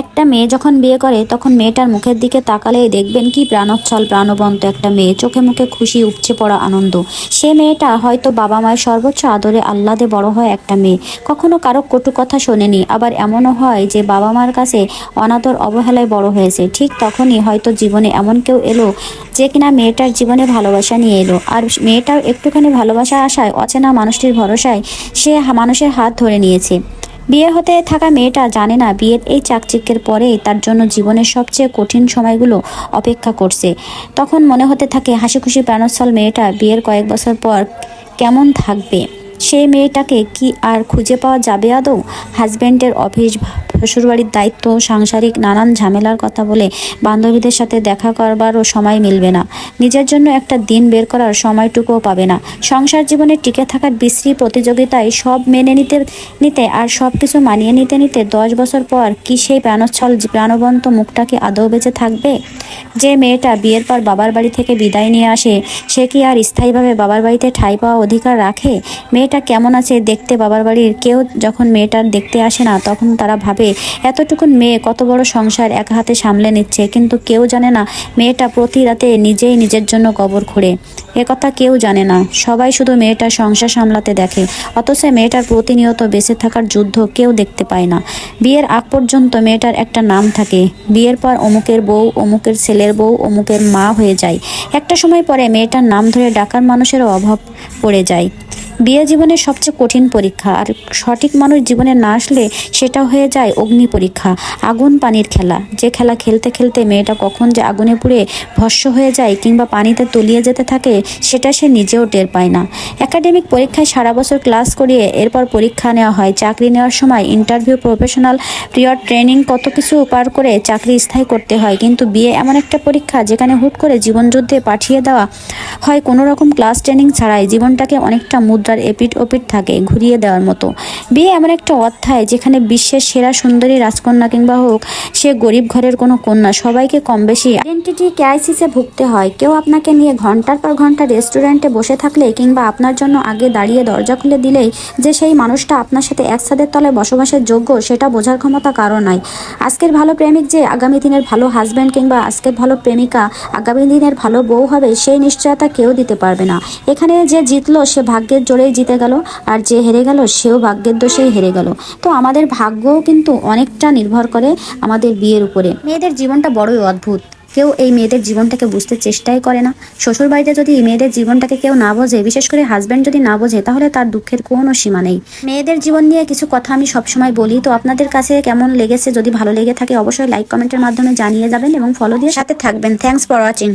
একটা মেয়ে যখন বিয়ে করে, তখন মেয়েটার মুখের দিকে তাকালেই দেখবেন কি প্রাণোচ্ছল, প্রাণবন্ত একটা মেয়ে। চোখে মুখে খুশি, উপচে পড়া আনন্দ। সে মেয়েটা হয়তো বাবা মায়ের সর্বোচ্চ আদরে আহ্লাদে বড় হয় একটা মেয়ে। কখনো কারও কটু কথা শোনেনি। আবার এমনও হয় যে বাবা মার কাছে অনাদর, অবহেলায় বড় হয়েছে। ঠিক তখনই হয়তো জীবনে এমন কেউ এলো যে কিনা মেয়েটার জীবনে ভালোবাসা নিয়ে এলো। আর মেয়েটাও একটুখানি ভালোবাসা আসায় অচেনা মানুষটির ভরসায় সে মানুষের হাত ধরে নিয়েছে। বিয়ে হতে থাকা মেয়েটা জানে না বিয়ের এই চাকচিক্যের পরে তার জন্য জীবনের সবচেয়ে কঠিন সময়গুলো অপেক্ষা করছে। তখন মনে হতে থাকে হাসি খুশি প্রাণোচ্ছল মেয়েটা বিয়ের কয়েক বছর পর কেমন থাকবে? সেই মেয়েটাকে কি আর খুঁজে পাওয়া যাবে আদৌ? হাজব্যান্ডের অফিস শ্বশুরবাড়ির দায়িত্ব সাংসারিক নানান ঝামেলার কথা বলে বান্ধবীদের সাথে দেখা করবারও সময় মিলবে না। নিজের জন্য একটা দিন বের করার সময়টুকুও পাবে না। সংসার জীবনে টিকে থাকার বিশ্রী প্রতিযোগিতায় সব মেনে নিতে নিতে আর সব কিছু মানিয়ে নিতে নিতে দশ বছর পর কি সেই প্রাণোচ্ছল প্রাণবন্ত মুখটাকে আদৌ বেঁচে থাকবে? যে মেয়েটা বিয়ের পর বাবার বাড়ি থেকে বিদায় নিয়ে আসে, সে কি আর স্থায়ীভাবে বাবার বাড়িতে ঠাঁই পাওয়া অধিকার রাখে? মেয়েটা কেমন আছে দেখতে বাবার বাড়ির কেউ যখন মেয়েটার দেখতে আসে না, তখন তারা ভাবে এতটুকুন মেয়ে কত বড় সংসার এক হাতে সামলে নিচ্ছে, কিন্তু কেউ জানে না মেয়েটা প্রতি রাতে নিজেই নিজের জন্য কবর খুঁড়ে। এ কথা কেউ জানে না। সবাই শুধু মেয়েটার সংসার সামলাতে দেখে। অথচ মেয়েটার প্রতিনিয়ত বেঁচে থাকার যুদ্ধ কেউ দেখতে পায় না। বিয়ের আগ পর্যন্ত মেয়েটার একটা নাম থাকে। বিয়ের পর অমুকের বউ, অমুকের ছেলের বউ, অমুকের মা হয়ে যায়। একটা সময় পরে মেয়েটার নাম ধরে ডাকার মানুষেরও অভাব পড়ে যায়। বিয়ে জীবনের সবচেয়ে কঠিন পরীক্ষা। আর সঠিক মানুষ জীবনে না আসলে সেটা হয়ে যায় অগ্নি পরীক্ষা, আগুন পানির খেলা। যে খেলা খেলতে খেলতে মেয়েটা কখন যে আগুনে পুড়ে ভস্য হয়ে যায় কিংবা পানিতে তলিয়ে যেতে থাকে, সেটা সে নিজেও টের পায় না। একাডেমিক পরীক্ষায় সারা বছর ক্লাস করিয়ে এরপর পরীক্ষা নেওয়া হয়। চাকরি নেওয়ার সময় ইন্টারভিউ প্রফেশনাল পিরিয়ড ট্রেনিং কত কিছু পার করে চাকরি স্থায়ী করতে হয়। কিন্তু বিয়ে এমন একটা পরীক্ষা যেখানে হুট করে জীবনযুদ্ধে পাঠিয়ে দেওয়া হয়। কোনো রকম ক্লাস ট্রেনিং ছাড়াই জীবনটাকে অনেকটা মুদ্রার এপিট ওপিট থাকে, ঘুরিয়ে দেওয়ার মতো। বিয়ে এমন একটা অধ্যায় যেখানে বিশ্বের সেরা সুন্দরী রাজকন্যা কিংবা হোক, সে গরিব ঘরের কোনো কন্যা, সবাইকে কম বেশি আইডেন্টিটি ক্রাইসিসে ভুগতে হয়। কেউ আপনাকে নিয়ে ঘণ্টার পর ঘণ্টা রেস্টুরেন্টে বসে থাকলে কিংবা আপনার জন্য আগে দাঁড়িয়ে দরজা খুলে দিলেই যে সেই মানুষটা আপনার সাথে এক ছাদের তলায় বসবাসের যোগ্য, সেটা বোঝার ক্ষমতা কারও নাই। আজকের ভালো প্রেমিক যে আগামী দিনের ভালো হাজব্যান্ড কিংবা আজকের ভালো প্রেমিকা আগামী দিনের ভালো বউ হবে, সেই নিশ্চয়তা কেউ দিতে পারবে না। এখানে যে জিতলো, সে ভাগ্যের জোরেই জিতে গেল, আর যে হেরে গেল সেও ভাগ্যের দোষেই হেরে গেল। তো আমাদের ভাগ্যও কিন্তু অনেকটা নির্ভর করে আমাদের বিয়ের উপরে। মেয়েদের জীবনটা বড়ই অদ্ভুত। কেউ এই মেয়েদের জীবনটাকে বুঝতে চেষ্টাই করে না। শ্বশুর বাড়িতে যদি এই মেয়েদের জীবনটাকে কেউ না বোঝে, বিশেষ করে হাজব্যান্ড যদি না বোঝে, তাহলে তার দুঃখের কোনো সীমা নেই। মেয়েদের জীবন নিয়ে কিছু কথা আমি সবসময় বলি। তো আপনাদের কাছে কেমন লেগেছে? যদি ভালো লেগে থাকে, অবশ্যই লাইক কমেন্টের মাধ্যমে জানিয়ে যাবেন এবং ফলো দিয়ে সাথে থাকবেন। Thanks for watching